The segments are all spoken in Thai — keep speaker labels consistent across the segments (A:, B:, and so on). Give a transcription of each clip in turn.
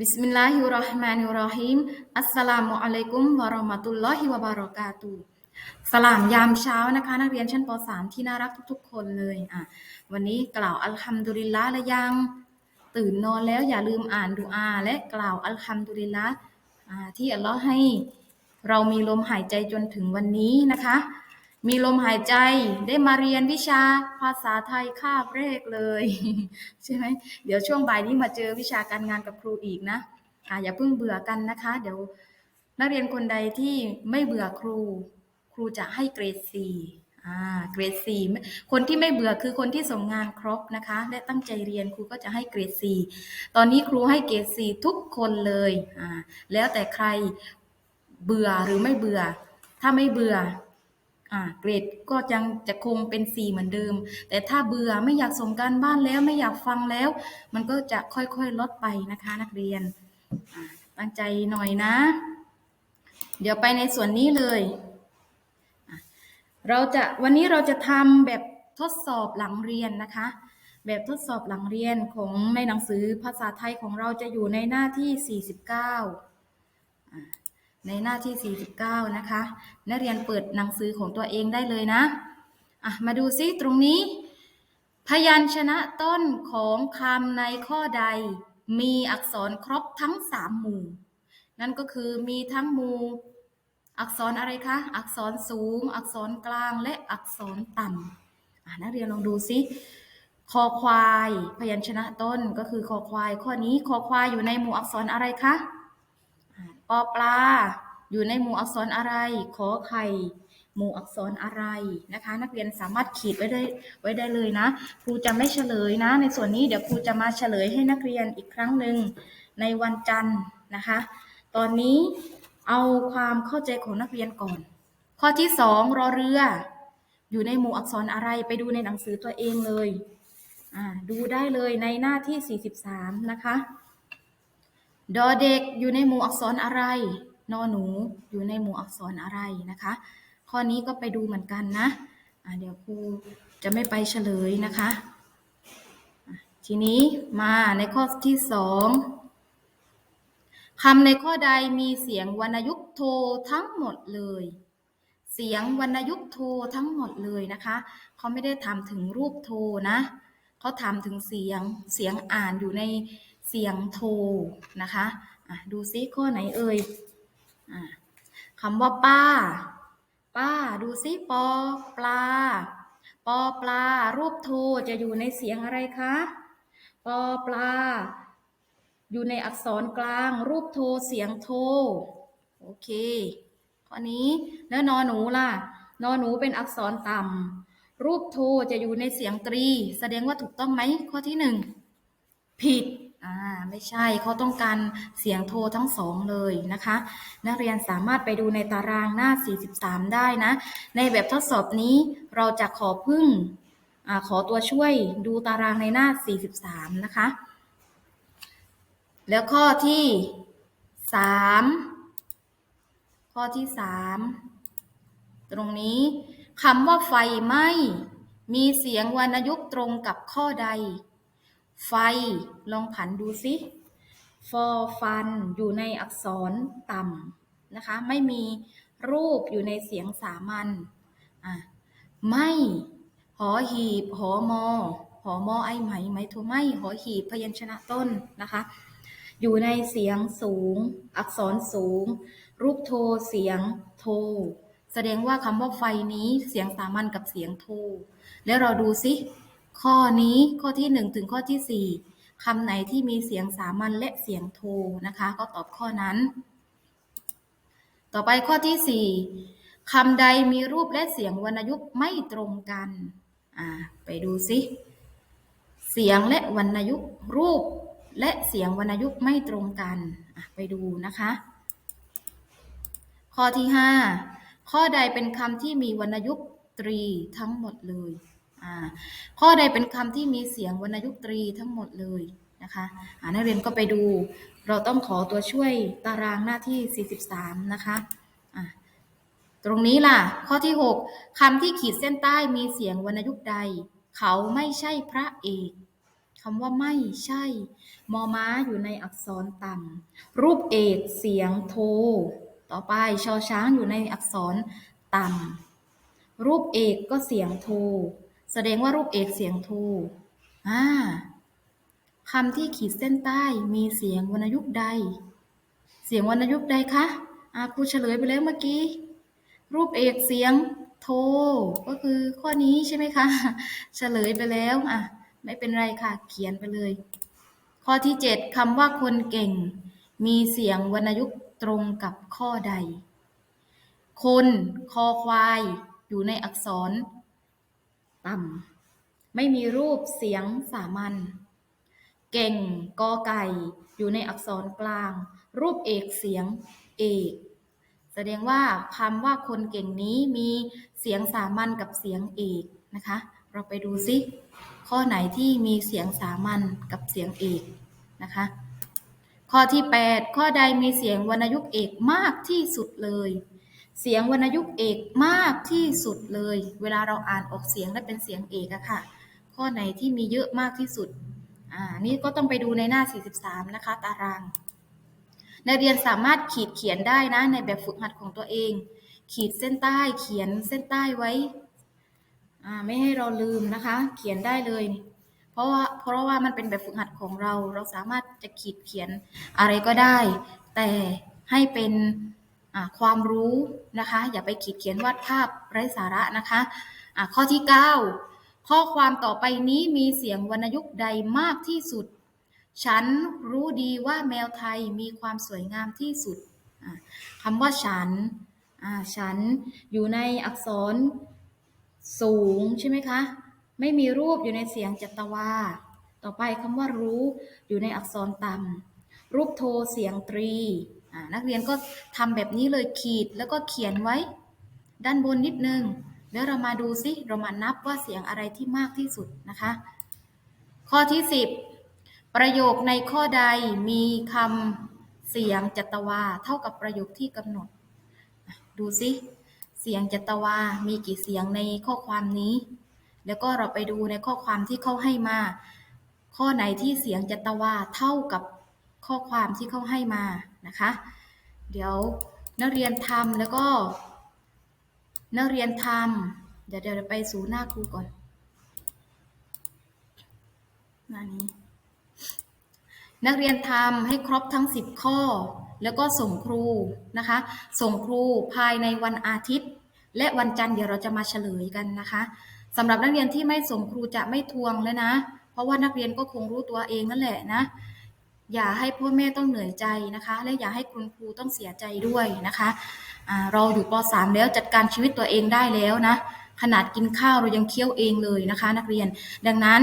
A: บิสมิลลาฮิรเราะห์มานิรเราะฮีมอัสสลามุอะลัยกุมวะเราะห์มะตุลลอฮิวะบะเราะกาตุฮ์สลามยามเช้านะคะ นักเรียนชั้นป .3 ที่น่ารักทุกๆ คนเลยอะวันนี้กล่าวอัลฮัมดุลิลละห์และยัง ตื่นนอนแล้วอย่าลืมอ่านดุอา และกล่าวอัลฮัมดุลิลละที่อัลลอฮ์ให้เรามีลมหายใจจนถึงวันนี้นะคะ มีลมหายใจได้มาเรียนวิชาภาษาไทยคาบแรกเลย ใช่ไหมเดี๋ยวช่วงบ่ายนี้มาเจอวิชาการงานกับครูอีกนะอ่าอย่าเพิ่งเบื่อกันนะคะ เดี๋ยวนักเรียนคนใดที่ไม่เบื่อครู ครูจะให้เกรดสี่อ่าเกรดสี่คนที่ไม่เบื่อคือคนที่ส่งงานครบนะคะ และตั้งใจเรียนครูก็จะให้เกรดสี่ตอนนี้ครูให้เกรดสี่ทุกคนเลยอ่าแล้วแต่ใครเบื่อหรือไม่เบื่อ ถ้าไม่เบื่อ อ่าเกรดก็ยังจะคงเป็น 4 เหมือนเดิม แต่ถ้าเบื่อไม่อยากส่งการบ้านแล้วไม่อยากฟังแล้ว มันก็จะค่อยๆลดไปนะคะนักเรียนตั้งใจหน่อยนะ เดี๋ยวไปในส่วนนี้เลย เราจะวันนี้เราจะทำแบบทดสอบหลังเรียนนะคะ แบบทดสอบหลังเรียนของในหนังสือภาษาไทยของเราจะอยู่ในหน้าที่ 49อะ ในหน้าที่ 49 นะคะ นักเรียนเปิดหนังสือของตัวเองได้เลยนะะมาดูซิตรงนี้ พยัญชนะต้นของคำในข้อใด มีอักษรครบทั้งสามหมู่ นั่นก็คือมีทั้งหมู่ อักษรอะไรคะ อักษรสูง อักษรกลางและอักษรต่ำนักเรียนลองดูซิคอควาย พยัญชนะต้นก็คือคอควาย ข้อนี้คอควายอยู่ในหมู่อักษรอะไรคะ ปอปลา อยู่ในหมู่อักษรอะไร ขอไข่ หมู่อักษรอะไรนะคะ นักเรียนสามารถขีดไว้ได้ไว้ได้เลยนะ ครูจะไม่เฉลยนะ ในส่วนนี้เดี๋ยวครูจะมาเฉลยให้นักเรียนอีกครั้งหนึ่งในวันจันทร์นะคะ ตอนนี้เอาความเข้าใจของนักเรียนก่อน ข้อที่สองรอเรือ อยู่ในหมู่อักษรอะไรไปดูในหนังสือตัวเองเลยอ่าดูได้เลยในหน้าที่ 43 นะคะ ดอเด็กอยู่ในหมู่อักษรอะไร นอหนูอยู่ในหมู่อักษรอะไรนะคะ ข้อนี้ก็ไปดูเหมือนกันนะะเดี๋ยวครูจะไม่ไปเฉลยนะคะะทีนี้มาในข้อที่สองคำในข้อใดมีเสียงวรรณยุกต์โททั้งหมดเลย เสียงวรรณยุกต์โททั้งหมดเลยนะคะ เขาไม่ได้ถามถึงรูปโทนะ เขาถามถึงเสียง เสียงอ่านอยู่ใน เสียงโทนะคะะดูซิข้อไหนเอ่ยอคำว่าป้า ป้าดูซิปอปลา ปอปลา รูปโทจะอยู่ในเสียงอะไรคะ ปอปลา อยู่ในอักษรกลาง รูปโทเสียงโท โอเค ข้อนี้แล้วนอหนูล่ะ นอหนูเป็นอักษรต่ำรูปโทจะอยู่ในเสียงตรี แสดงว่าถูกต้องไหมข้อที่หนึ่งผิด อ่าไม่ใช่เขาต้องการเสียงโทรทั้งสองเลยนะคะ นักเรียนสามารถไปดูในตารางหน้า 43 ได้นะ ในแบบทดสอบนี้เราจะขอพึ่งอขอตัวช่วยดูตารางในหน้า 43 นะคะ แล้วข้อที่ 3 ข้อที่ 3 ตรงนี้คำว่าไฟไหม้มีเสียงวรรณยุกต์ตรงกับข้อใด ไฟ ลองผันดูสิฟอฟันอยู่ในอักษรต่ำนะคะ ไม่มีรูปอยู่ในเสียงสามัญไม่หอหีบหอมอหอมอไอไหมไหมโทไม่หอหีบพยัญชนะต้นนะคะ อยู่ในเสียงสูง อักษรสูง รูปโทเสียงโท แสดงว่าคำว่าไฟนี้เสียงสามัญกับเสียงโท แล้วเราดูสิ ข้อนี้ข้อที่หนึ่งถึงข้อที่สี่คำไหนที่มีเสียงสามัญและเสียงโทนะคะ ก็ตอบข้อนั้น ต่อไปข้อที่สี่คำใดมีรูปและเสียงวรรณยุกต์ไม่ตรงกันอ่าไปดูสิเสียงและวรรณยุกต์รูปและเสียงวรรณยุกต์ไม่ตรงกันอะไปดูนะคะ ข้อที่ห้าข้อใดเป็นคำที่มีวรรณยุกต์ตรีทั้งหมดเลย ข้อใดเป็นคำที่มีเสียงวรรณยุกตรีทั้งหมดเลยนะคะนักเรียนก็ไปดูเราต้องขอตัวช่วยตารางหน้าที่ 43 นะคะะตรงนี้ล่ะ ข้อที่ 6คำที่ขีดเส้นใต้มีเสียงวรรณยุกต์ใด เขาไม่ใช่พระเอกเขำว่าไม่ใช่ มอม้าอยู่ในอักษรต่ำรูปเอกเสียงโท ต่อไปชอช้างอยู่ในอักษรต่ำรูปเอกก็เสียงโท แสดงว่ารูปเอกเสียงโทอ่าคำที่ขีดเส้นใต้มีเสียงวรรณยุกต์ใด เสียงวรรณยุกต์ใดคะอาครูเฉลยไปแล้วเมื่อกี้ รูปเอกเสียงโทก็คือข้อนี้ใช่ไหมคะเฉลยไปแล้วอะไม่เป็นไรค่ะ เขียนไปเลย ข้อที่เจ็ดคำว่าคนเก่ง มีเสียงวรรณยุกต์ตรงกับข้อใด คนคอควาย อยู่ในอักษร ต่ำไม่มีรูปเสียงสามัญเก่งกอไก่อยู่ในอักษรกลาง รูปเอกเสียงเอกแสดงว่าคำว่าคนเก่งนี้มีเสียงสามัญกับเสียงเอกนะคะ เราไปดูซิข้อไหนที่มีเสียงสามัญกับเสียงเอกนะคะ ข้อที่ 8 ข้อใดมีเสียงวรรณยุกต์เอกมากที่สุดเลย เสียงวรรณยุกต์เอกมากที่สุดเลย เวลาเราอ่านออกเสียงและเป็นเสียงเอกอะค่ะ ข้อไหนที่มีเยอะมากที่สุด อ่า นี่ก็ต้องไปดูในหน้า 43 นะคะ ตาราง นักเรียนสามารถขีดเขียนได้นะในแบบฝึกหัดของตัวเอง ขีดเส้นใต้เขียนเส้นใต้ไว้ อ่า ไม่ให้เราลืมนะคะ เขียนได้เลย เพราะว่า เพราะว่ามันเป็นแบบฝึกหัดของเรา เราสามารถจะขีดเขียนอะไรก็ได้ แต่ให้เป็น ความรู้นะคะ อย่าไปขีดเขียนวาดภาพไร้สาระนะคะอ่าข้อที่ 9 ข้อความต่อไปนี้มีเสียงวรรณยุกต์ใดมากที่สุด ฉันรู้ดีว่าแมวไทยมีความสวยงามที่สุดคำว่าฉันฉันอยู่ในอักษรสูงใช่ไหมคะ ไม่มีรูปอยู่ในเสียงจัตวา ต่อไปคำว่ารู้อยู่ในอักษรต่ำรูปโทเสียงตรี นักเรียนก็ทำแบบนี้เลยขีดแล้วก็เขียนไว้ ด้านบนนิดนึง แล้วเรามาดูซิเรามานับว่าเสียงอะไรที่มากที่สุดนะคะ ข้อที่ 10 ประโยคในข้อใดมีคำเสียงจัตวา เท่ากับประโยคที่กำหนด ดูซิเสียงจัตวา มีกี่เสียงในข้อความนี้ แล้วก็เราไปดูในข้อความที่เขาให้มา ข้อไหนที่เสียงจัตวาเท่ากับข้อความที่เขาให้มา นะคะ เดี๋ยวนักเรียนทำแล้วก็ นักเรียนทำเดี๋ยวเดี๋ยวไปสู่หน้าครูก่อนหน้านี้ นักเรียนทำให้ครบทั้ง 10 ข้อ แล้วก็ส่งครูนะคะ ส่งครูภายในวันอาทิตย์ และวันจันทร์เดี๋ยวเราจะมาเฉลยกันนะคะสำหรับนักเรียนที่ไม่ส่งครูจะไม่ทวงแล้วนะ เพราะว่านักเรียนก็คงรู้ตัวเองนั่นแหละนะ อย่าให้พ่อแม่ต้องเหนื่อยใจนะคะ และอย่าให้คุณครูต้องเสียใจด้วยนะคะอ่าเราอยู่ป .3 แล้วจัดการชีวิตตัวเองได้แล้วนะ ขนาดกินข้าวเรายังเคี้ยวเองเลยนะคะ นักเรียน ดังนั้น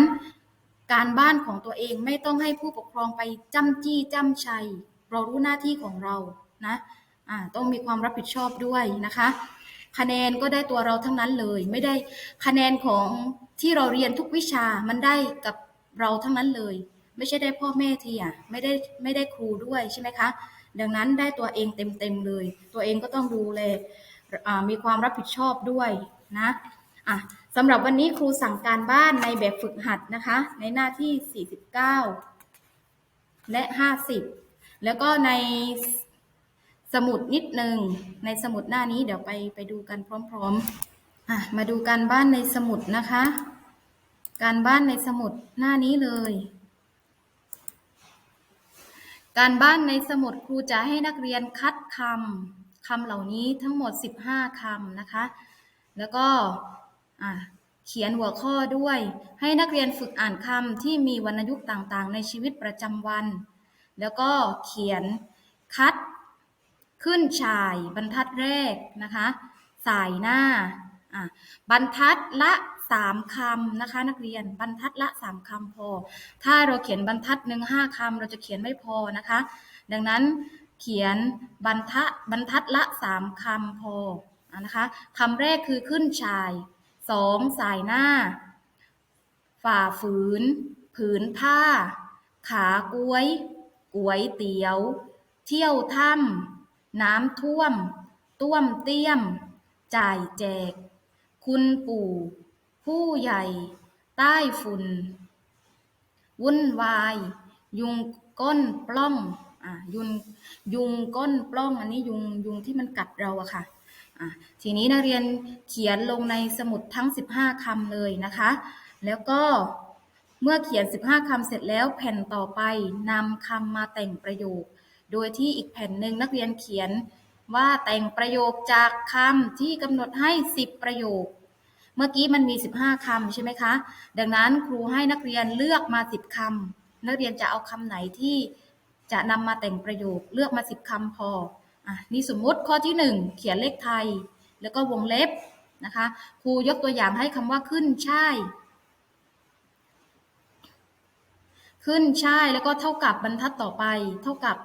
A: การบ้านของตัวเองไม่ต้องให้ผู้ปกครองไปจ้ำจี้จ้ำชัย เรารู้หน้าที่ของเรานะอ่าต้องมีความรับผิดชอบด้วยนะคะ คะแนนก็ได้ตัวเราทั้งนั้นเลย ไม่ได้คะแนนของที่เราเรียนทุกวิชามันได้กับเราทั้งนั้นเลย ไม่ใช่ได้พ่อแม่ทีอะไม่ได้ไม่ได้ครูด้วยใช่ไหมคะ ดังนั้นได้ตัวเองเต็มๆเลย ตัวเองก็ต้องดูแลอ่ามีความรับผิดชอบด้วยนะอะสำหรับวันนี้ครูสั่งการบ้านในแบบฝึกหัดนะคะ ในหน้าที่ 49 และ 50 แล้วก็ในสมุดนิดหนึ่งในสมุดหน้านี้เดี๋ยวไปไปดูกันพร้อมๆอะมาดูการบ้านในสมุดนะคะ การบ้านในสมุดหน้านี้เลย การบ้านในสมุดครูจะให้นักเรียนคัดคำคำเหล่านี้ทั้งหมด 15คำนะคะ แล้วก็เขียนหัวข้อด้วย ให้นักเรียนฝึกอ่านคำที่มีวรรณยุกต์ต่างๆ ในชีวิตประจำวัน แล้วก็เขียนคัด ขึ้นฉ่าย บรรทัดแรกนะคะ สายหน้า บรรทัดละ สามคำนะคะ นักเรียนบรรทัดละสามคำพอ ถ้าเราเขียนบรรทัดหนึ่งห้าคำเราจะเขียนไม่พอนะคะ ดังนั้นเขียนบรรทัดบรรทัดละสามคำพอนะคะคำแรกคือขึ้นฉ่ายสองสายหน้า ฝ่าฝืน ผืนผ้า ขากล้วยก๋วยเตี๋ยว เที่ยวถ้ำน้ำท่วม ต้วมเตี้ยม จ่ายแจก คุณปู่ ผู้ใหญ่ใต้ฝุ่น วุ่นวาย ยุงก้นปล้องอ่ายุงยุงก้นปล้องอันนี้ยุงยุงที่มันกัดเราอะค่ะอะทีนี้นักเรียนเขียนลงในสมุดทั้ง 15คำเลยนะคะ แล้วก็เมื่อเขียน 15คำเสร็จแล้วแผ่นต่อไปนำคำมาแต่งประโยค โดยที่อีกแผ่นหนึ่งนักเรียนเขียนว่าแต่งประโยคจากคำที่กำหนดให้ 10 ประโยค เมื่อกี้มันมี 15คำใช่ไหมคะ ดังนั้นครูให้นักเรียนเลือกมา 10คำนักเรียนจะเอาคำไหนที่จะนำมาแต่งประโยคเลือกมา 10คำพออะนี่สมมุติข้อที่ 1 เขียนเลขไทย แล้วก็วงเล็บนะคะครูยกตัวอย่างให้คำว่าขึ้นใช่ ขึ้นใช่แล้วก็เท่ากับบรรทัดต่อไป เท่ากับ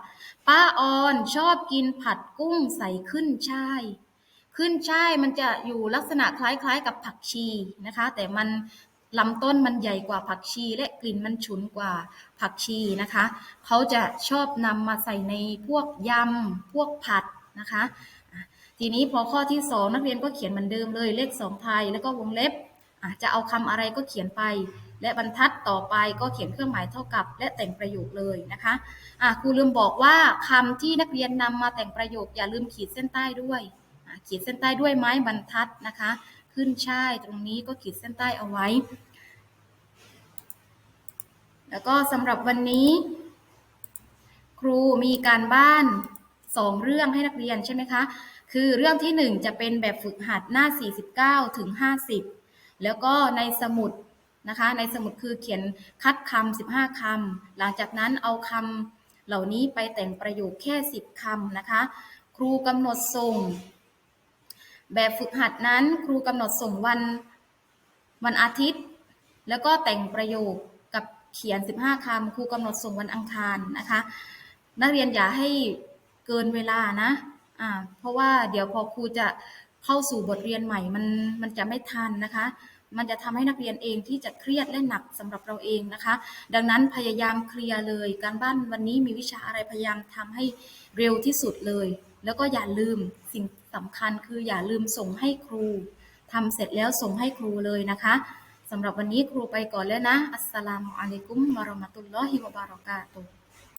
A: ป้าออนชอบกินผัดกุ้งใส่ขึ้นใช่ ขึ้นช่ายมันจะอยู่ลักษณะคล้ายๆ กับผักชีนะคะ แต่มันลำต้นมันใหญ่กว่าผักชี และกลิ่นมันฉุนกว่าผักชีนะคะ เขาจะชอบนำมาใส่ในพวกยำ พวกผัดนะคะ ทีนี้พอข้อที่สองนักเรียนก็เขียนเหมือนเดิมเลยเลขสองไทยแล้วก็วงเล็บจะเอาคำอะไรก็เขียนไป และบรรทัดต่อไปก็เขียนเครื่องหมายเท่ากับ และแต่งประโยคเลยนะคะะครูลืมบอกว่าคำที่นักเรียนนำมาแต่งประโยคอย่าลืมขีดเส้นใต้ด้วย ขีดเส้นใต้ด้วยไม้บรรทัดนะคะ ขึ้นช่ายตรงนี้ก็ขีดเส้นใต้เอาไว้ แล้วก็สำหรับวันนี้ ครูมีการบ้านสองเรื่องให้นักเรียนใช่ไหมคะ คือเรื่องที่หนึ่งจะเป็นแบบฝึกหัดหน้า 49 ถึง 50 แล้วก็ในสมุดนะคะ ในสมุดคือเขียนคัดคำ15 คำ หลังจากนั้นเอาคำเหล่านี้ไปแต่งประโยคแค่ 10 คำนะคะ ครูกำหนดส่ง แบบฝึกหัดนั้นครูกำหนดส่งวันวันอาทิตย์ แล้วก็แต่งประโยคกับเขียน 15คำครูกำหนดส่งวันอังคารนะคะ นักเรียนอย่าให้เกินเวลานะอ่าเพราะว่าเดี๋ยวพอครูจะเข้าสู่บทเรียนใหม่มันมันจะไม่ทันนะคะ มันจะทำให้นักเรียนเองที่จะเครียดและหนักสำหรับเราเองนะคะ ดังนั้นพยายามเคลียร์เลย การบ้านวันนี้มีวิชาอะไรพยายามทำให้เร็วที่สุดเลย แล้วก็อย่าลืมสิ่ง สำคัญคืออย่าลืมส่งให้ครูทำเสร็จแล้วส่งให้ครูเลยนะคะสำหรับวันนี้ครูไปก่อนแล้วนะ อัสสลามุอะลัยกุมวะราะมะตุลลอฮิวะบารอกาตุ